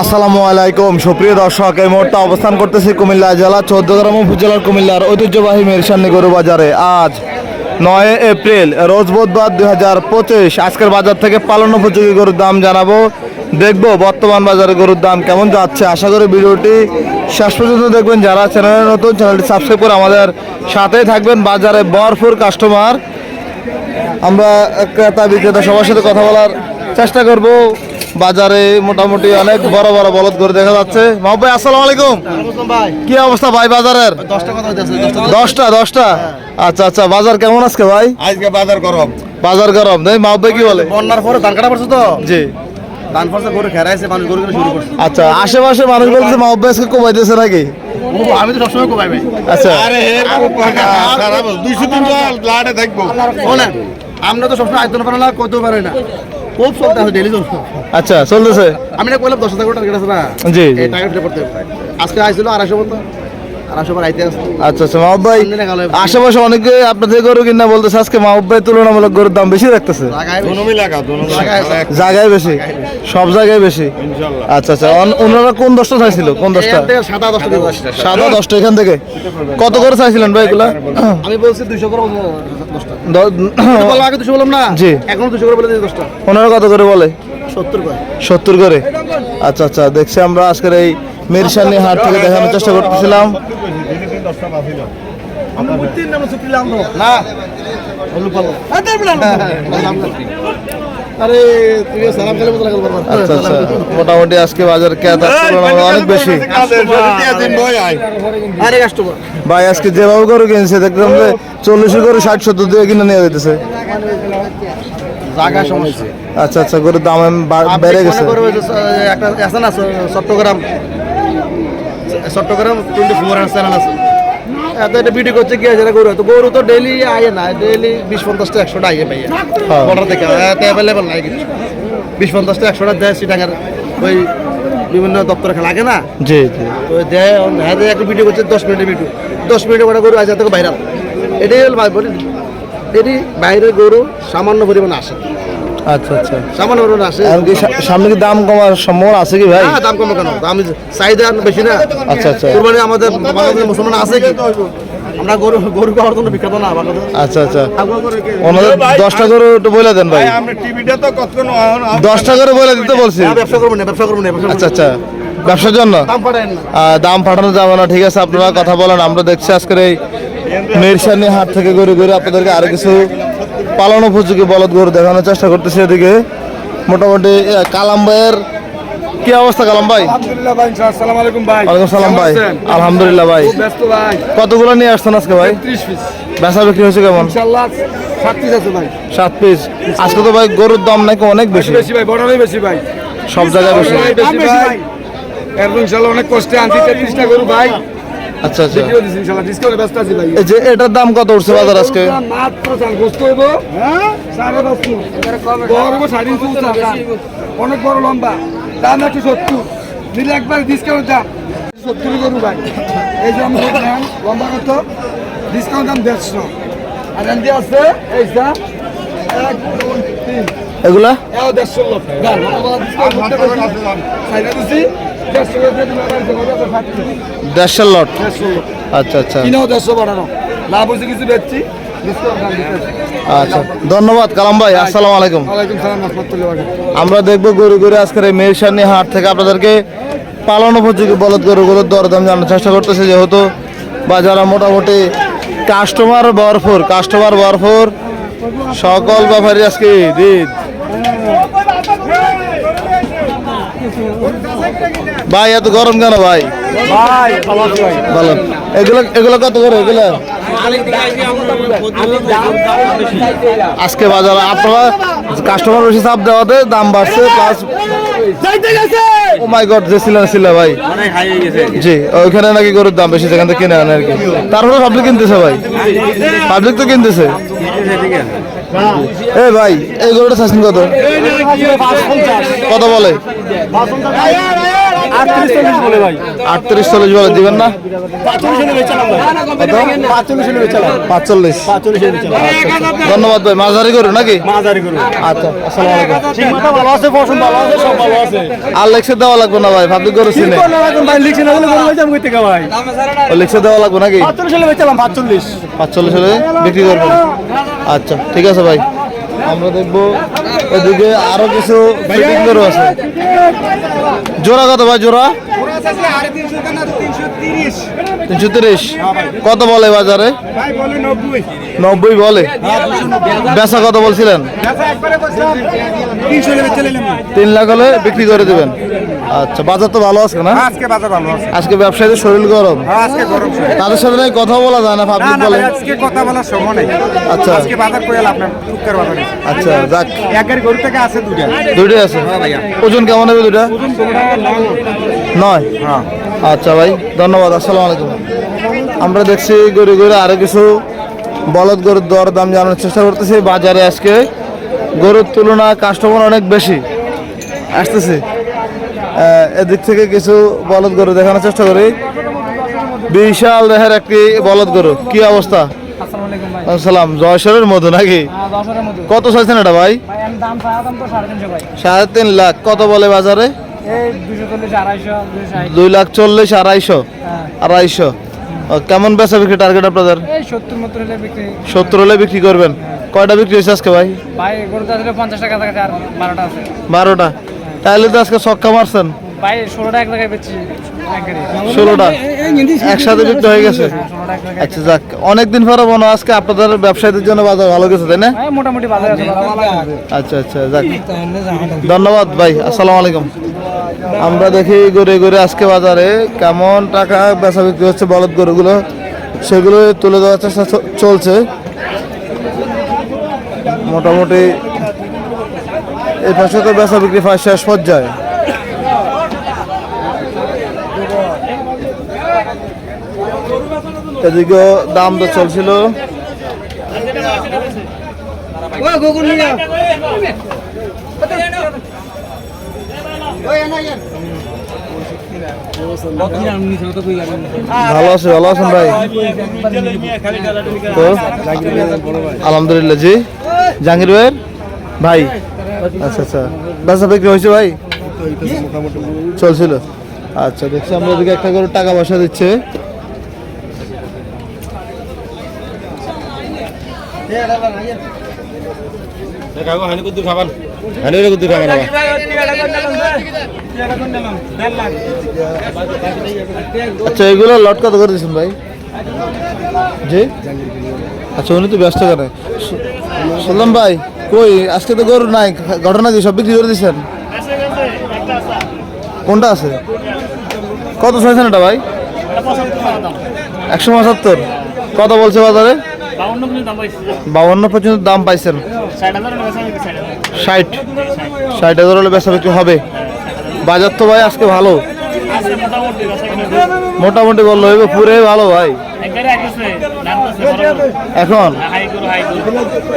আসসালামু আলাইকুম। সুপ্রিয় দর্শক, এই মুহূর্তে অবস্থান করতেছি কুমিল্লা জেলা চৌদ্দগ্রাম উপজেলার কুমিল্লার ঐতিহ্যবাহী মেরসান্নি গরু বাজারে। আজ নয় এপ্রিল, রোজ বুধবার দুই হাজার পঁচিশ। আজকের বাজার থেকে পালন উপযোগী গরুর দাম জানাব। দেখব বর্তমান বাজারে গরুর দাম কেমন যাচ্ছে। আশা করি ভিডিওটি শেষ পর্যন্ত দেখবেন। যারা চ্যানেলে নতুন, চ্যানেলটি সাবস্ক্রাইব করে আমাদের সাথেই থাকবেন। বাজারে ভরপুর কাস্টমার। আমরা ক্রেতা বিক্রেতা সবার সাথে কথা বলার চেষ্টা করব। বাজারে মোটামুটি অনেক বড় বড় বলদ করে দেখা যাচ্ছে। মাহবুব ভাই আসসালামু আলাইকুম। কি অবস্থা ভাই বাজারের? দশটা দশটা দশটা। আচ্ছা আচ্ছা বাজার কেমন আজকে ভাই? আজকে বাজার গরম। বাজার গরম দেখ মাহবুব ভাই কি বলে? বন্যার পরে ধান কাটা পড়ছে তো। জি। ধান পড়ছে গরু খেরাইছে মানুষ গরু কিনে শুরু করছে। আচ্ছা আশেপাশে মানুষ বলছে মাহবুব ভাই আজকে কমাইতেছে নাকি? আমি তো সবসময় কোপাই ভাই আচ্ছা। আরে এর খারাপ দুইশো তিনশো লাটে থাকব আমরা তো সবসময় আয়তন পারে না কত পারে না। খুব চলতে আছে ডেলি চলছে আচ্ছা চলতেছে। আমি না কইলাম দশ হাজার টাকা টার্গেট আছে না। জি, টার্গেট আজকে আইছিল আড়াইশো মতো আচ্ছা আচ্ছা মাহবুব ভাই আশেপাশে অনেকে আপনাদের গরু কিনা বলতেছে আজকে মাহবুব ভাই তুলনামূলক গরুর দাম বেশি রাখতেছে। জায়গায় বেশি। সব জায়গায় বেশি? আচ্ছা আচ্ছা ওনারা কোন দশটা চাইছিল? কোন দশটা? এখান থেকে সাদা দশটা এখান থেকে? কত করে চাইছিলেন ভাই এগুলা? আমি বলছি দুইশো করে আগে দুশো বললাম না? জি। এখন দুশো করে বলে দশটা। ওনারা কত করে বলে? সত্তর করে। সত্তর করে? আচ্ছা আচ্ছা দেখছি আমরা আজকের এই মিরসানি হাট থেকে দেখানোর চেষ্টা করতেছিলাম। আচ্ছা আচ্ছা। মোটামুটি আজকে বাজার অনেক বেশি। কাস্টমার ভাই আজকে যেভাবে করে কিনছে দেখলাম যে চল্লিশ করে ষাট সত্তর দিয়ে কিনে নিয়ে যেতেছে জায়গা সমস্যা। আচ্ছা আচ্ছা গরুর দাম বা- বেড়ে গেছে। Chattogram. Chattogram twenty four channel আছে। এত এটা ভিডিও করছে কি আছে গরু তো গরু তো ডেলি আয়ে না ডেইলি বিশ পঞ্চাশটা একশোটা আইয়ে পাইয়ে। বর্ডার থেকে এত অ্যাভেলেবল নাই কিছু। বিশ পঞ্চাশটা একশোটা দেয় সিটাঙ্গার ওই বিভিন্ন দপ্তরে লাগে না? জি জি। তো দেয় হ্যাঁ দেয় একটা ভিডিও করছে দশ মিনিটের ভিডিও দশ মিনিটে কটা গরু আছে থেকে ভাইরাল এটাই হল এটি বাইরের গরু সামান্য পরিমাণে আসে। আচ্ছা আচ্ছা। সামান্য পরিমাণে আসে সামনে কি দাম কমার সম্ভাবনা আছে কি ভাই? হ্যাঁ দাম কমে কেন? দাম চাহিদা বেশি না। আচ্ছা আচ্ছা। কোরবানি আমাদের বাংলাদেশের মুসলমান আছে কি? আমরা গরু গরু খাওয়ার জন্য বিখ্যাত না আচ্ছা আচ্ছা। ওনাদের দশটা করে একটু বলে দেন ভাই। আমরা টিভিটা তো কতক্ষণ দশটা করে বলে দিতে বলছি। ব্যবসা করব না ব্যবসা করব না আচ্ছা আচ্ছা। ব্যবসার জন্য? দাম পাঠানো যাবে না ঠিক আছে। আপনারা কথা বলেন আমরা দেখছি আজকের এই মিরসানি হাট থেকে ঘুরে ঘুরে আপনাদেরকে আরও কিছু পালন উপযোগী বলদ গরু দেখানোর চেষ্টা করতেছি এদিকে। মোটামুটি কালাম ভাইয়ের কি অবস্থা কালাম ভাই? আলহামদুলিল্লাহ ভাই আসসালামু ওয়ালাইকুম সালাম ভাই। আলহামদুলিল্লাহ ভাই। কতগুলো নিয়ে আসছেন আজকে ভাই? 30 বেচা বিক্রি হয়েছে কেমন? সাত পিস আছে ভাই। সাত পিস। আজকে তো ভাই গরুর দাম নাকি অনেক বেশি। বেশি ভাই বড়রাই বেশি ভাই। সব জায়গায় বেশি। ভাই। এরকম অনেক কষ্টে আনছি 33 টা গরু ভাই। আচ্ছা আচ্ছা। ইনশাআল্লাহ ডিসকাউন্টে ব্যস্ত আছি ভাই। এই যে এটার দাম কত উঠছে বাজার আজকে? মাত্র চাল গোস্ত হইব। হ্যাঁ? সাড়ে পাঁচশো বড় হইব সাড়ে অনেক বড় লম্বা। দাম একশো সত্তর। নিলে একবার ডিসকাউন্ট দাম। সত্তর গরু ভাই। এই যে আমি লম্বা কত? ডিসকাউন্ট দাম দেড়শো। আর এমনি আছে এক দুই তিন। এগুলা? দেড়শো লোক। দেড়শো লট? আচ্ছা আচ্ছা। কিনেও দেড়শো বাড়ানো। লাভ হয়েছে কিছু বেচছি। আচ্ছা ধন্যবাদ কালাম ভাই আসসালামু আলাইকুম। আমরা দেখব গরু গরু আজকের এই মেরসানি হাট থেকে আপনাদেরকে পালন উপযোগী বলদ গরু গরুর দরদাম জানার চেষ্টা করতেছে যেহেতু বাজারে মোটামুটি কাস্টমার ভরপুর কাস্টমার ভরপুর। সকল ব্যাপারী আজকে ঈদ। ভাই এত গরম কেন ভাই? ভাই ভালো। এগুলো এগুলো কত করে এগুলো? আজকে বাজার আপনারা কাস্টমার বেশি চাপ দেওয়াতে দাম বাড়ছে প্লাস ও মাই গড যে ছিল ছিল ভাই। জি ওইখানে নাকি গরুর দাম বেশি সেখান থেকে কিনে আনে আর কি। তারপরে পাবলিক কিনতেছে ভাই। পাবলিক তো কিনতেছে। এ ভাই এই গরুটা কত? কত বলে? আটত্রিশ চল্লিশ বলে দিবেন না? পাঁচচল্লিশ ধন্যবাদ ভাই। মাঝারি করো নাকি? আচ্ছা আর লেখছে দেওয়া লাগবে না ভাই চিনে। হলে গরু লেখছে দেওয়া লাগবে নাকি? পাঁচচল্লিশ হলে পাঁচচল্লিশ। বিক্রি করবেন আচ্ছা ঠিক আছে ভাই। আমরা দেখব এদিকে আরও কিছু আছে জোড়া কত ভাই জোড়া? তিনশো তিরিশ কত বলে বাজারে? নব্বই বলে। বেচা কত বলছিলেন? তিন লাখ হলে বিক্রি করে দেবেন। আচ্ছা বাজার তো ভালো আছে না? আজকে বাজার ভালো আছে। আজকে ব্যবসায়ীদের শরীর গরম। আজকে গরম তাদের সাথে নাকি কথা বলা যায় না পাবলিক বলে? আজকে কথা বলার সময় নেই। আচ্ছা। আজকে বাজার করে আপনার টুকটার বাজার। আচ্ছা যাক। এক গাড়ি গরু থেকে আছে দুটা আছে? ওজন কেমন হবে দুইটা? নয়? আচ্ছা ভাই ধন্যবাদ আসসালামু আলাইকুম। আমরা দেখছি গরু গরু আরও কিছু বলদ গরুর দর দাম জানার চেষ্টা করতেছি। বাজারে আজকে গরুর তুলনায় কাস্টমার অনেক বেশি আসতেছে। এদিক থেকে কিছু বলদ গরু দেখানোর চেষ্টা করি। বিশাল দেহের একটি বলদ গরু। কি অবস্থা? সালাম জয়সরের মধু নাকি? কত চাইছেন এটা ভাই। সাড়ে তিন লাখ। কত বলে বাজারে? দুই লাখ চল্লিশ আড়াইশো। হ্যাঁ। আড়াইশো। কেমন বেচা বিক্রি টার্গেট আপনাদের? সত্তর হলে বিক্রি। করবেন। কয়টা বিক্রি হয়েছে আজকে ভাই? বারোটা তাহলে তো আজকে ছক্কা মারছেন। ষোলোটা একসাথে বিক্রি হয়ে গেছে। হ্যাঁ আচ্ছা যাক। অনেকদিন পরে মনে হয় আজকে আপনাদের ব্যবসায়ীদের জন্য বাজার ভালো গেছে তাই না? হ্যাঁ মোটামুটি বাজার আচ্ছা আচ্ছা যাক। ধন্যবাদ ভাই আসসালামু আলাইকুম। আমরা দেখি ঘুরে ঘুরে আজকে বাজারে কেমন টাকা বেচা বিক্রি হচ্ছে, বলদ গরুগুলো, সেগুলো তুলে দেওয়ার চেষ্টা চলছে। মোটামুটি এই পাশে তো বেচা বিক্রি প্রায় শেষ পর্যায়ে। এদিকেও দাম তো চলছিল। ভালো আছে ভালো আছেন ভাই? তো? আলহামদুলিল্লাহ জি। জাহাঙ্গীর ভাইয়ের? ভাই আচ্ছা আচ্ছা। বেচা বিক্রি হয়েছে ভাই? চলছিল। আচ্ছা দেখছি আমরা এদিকে একটা করে টাকা পয়সা দিচ্ছে। আচ্ছা এগুলো লট কত করে দিচ্ছেন ভাই? জি? আচ্ছা উনি তো ব্যস্ত কেন? শুনলাম ভাই, কই? আজকে তো গরু নাই। ঘটনা কি? সব বিক্রি করে দিচ্ছেন কোনটা আছে? কত চাইছেন এটা ভাই? একশো পঁচাত্তর। কত বলছে বাজারে? বাউন্ন পর্যন্ত দাম পাইছেন ষাট ষাট হাজার। হলে বেচা বিক্রি হবে। বাজার তো ভাই আজকে ভালো। মোটামুটি বলল হইবে পুরে ভালো ভাই। এখন?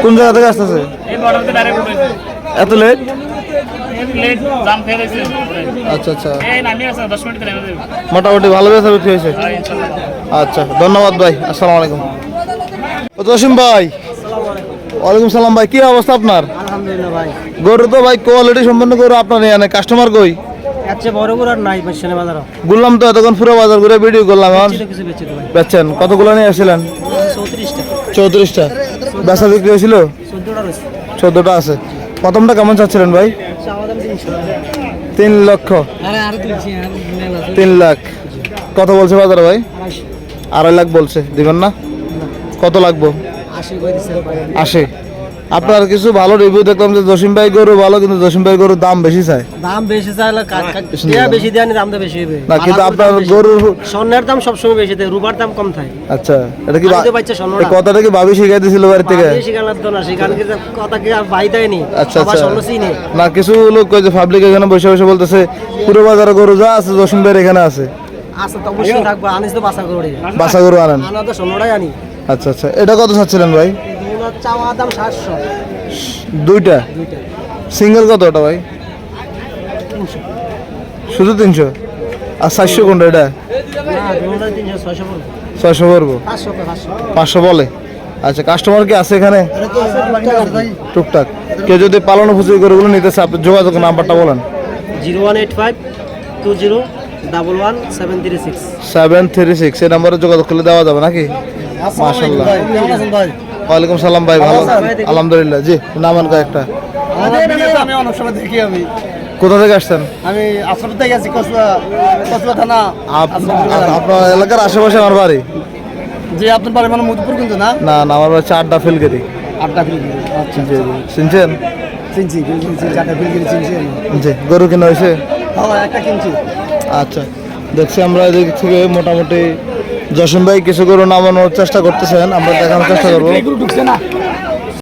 কোন জায়গা থেকে আসতেছে? এত লেট আচ্ছা আচ্ছা। মোটামুটি ভালো বেচা বিক্রি হয়েছে। আচ্ছা ধন্যবাদ ভাই। আসসালামু আলাইকুম। জসিম ভাই? ওয়ালাইকুম সালাম ভাই কি অবস্থা আপনার? আলহামদুলিল্লাহ ভাই। গরু তো ভাই কোয়ালিটি সম্পন্ন গরু আপনার এখানে কাস্টমার কই? আচ্ছা বড় গরু আর নাই পাচ্ছেন বাজারও। ঘুরলাম তো এতক্ষণ পুরো বাজার ঘুরে ভিডিও করলাম এখন বেচছেন। কতগুলো নিয়ে আসছিলেন? চৌত্রিশটা। বেচা বিক্রি হয়েছিল? চোদ্দোটা আছে। প্রথমটা কেমন চাচ্ছিলেন ভাই? তিন লক্ষ। তিন লাখ। কত বলছে বাজারে ভাই? আড়াই লাখ বলছে দিবেন না? কত লাগবো? আশি ভাই। আসে আপনার কিছু ভালো রিভিউ দেখলাম যে জসিম ভাই গরু ভালো কিন্তু জসিম ভাই গরুর দাম বেশি চায়। দাম বেশি চাইলে বেশি দেয়া দাম। তো বেশি হবে। না কিন্তু আপনার গরুর স্বর্ণের দাম সবসময় বেশি দেয় রূপার দাম কম থাকে। আচ্ছা এটা কি বা- আমি তো বাচ্চা শোনো না। এই কথাটা কি ভাবি শিখাই দিছিল বাড়ি থেকে? গালার তো না সেখানে কি কথা কি আর বাই দেয়নি আচ্ছা আচ্ছা। স্বর্ণ না কিছু লোক কই যে পাবলিক এখানে বসে বসে বলতেছে পুরো বাজারে গরু যা আছে জসিম ভাইয়ের এখানে আছে। আচ্ছা তো অবশ্যই থাকব আনিস তো বাসা করে বাসা গরু আনেন। আনা তো স্বর্ণটাই আনি। আচ্ছা আচ্ছা। এটা কত চাচ্ছিলেন ভাই? চাওয়া দাম সাতশো দুইটা? সিঙ্গেল কত ওটা ভাই? শুধু তিনশো? আর চারশো কোনটা এটা? ছয়শো পড়ব পাঁচশো বলে। আচ্ছা কাস্টমার কি আছে এখানে? টুকটাক। কেউ যদি পালন উপযোগী গরুগুলো নিতে চায় আপনি যোগাযোগ নাম্বারটা বলেন। Zero one eight five two zero double one seven three six. Seven three six এই নাম্বারে যোগাযোগ করলে দেওয়া যাবে নাকি? ওয়ালাইকুম সালাম ভাই ভালো আলহামদুলিল্লাহ। জি নামান কয়েকটা। আমি অনেক সময় দেখি আমি। কোথা থেকে আসছেন? আমি আসর থেকে আছি কসবা কসবা থানা। আপনার এলাকার আশেপাশে আমার বাড়ি। যে আপনার বাড়ি মানে মধুপুর কিন্তু না? না না আমার বাড়ি চারটা ফিলগিরি। আটটা ফিলগিরি আচ্ছা জি জি। শুনছেন চিনছি চিনছি চারটা ফিলগিরি চিনছি জি গরু কিনা হয়েছে? হ্যাঁ একটা কিনছি। আচ্ছা দেখছি আমরা এদিক থেকে মোটামুটি যশন ভাই কিছু গরু নামানোর চেষ্টা করতেছেন আমরা দেখানোর চেষ্টা করব।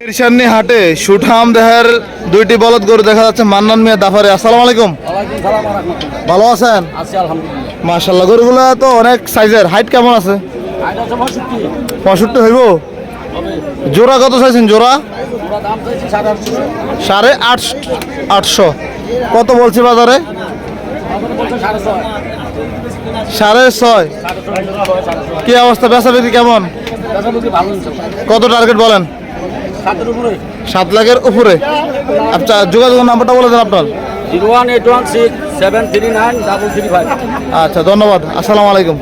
ঈর্ষান্নি হাটে সুঠাম দেহের দুইটি বলদ গরু দেখা যাচ্ছে মান্নান মিয়া দাফারে। আসসালামু আলাইকুম। ভালো আছেন? মাশাল্লাহ গরুগুলো তো অনেক সাইজের। হাইট কেমন আছে? পঁয়ষট্টি। হইব? জোড়া কত চাইছেন জোড়া? সাড়ে আট আটশো। কত বলছি বাজারে? সাড়ে ছয়। কি অবস্থা? বেচা বিক্রি কেমন? কত টার্গেট বলেন? সাত লাখের উপরে। আচ্ছা যোগাযোগ নাম্বারটা বলে দেন আপনার। Zero one eight one six seven three nine double three five. আচ্ছা ধন্যবাদ। আসসালামু আলাইকুম।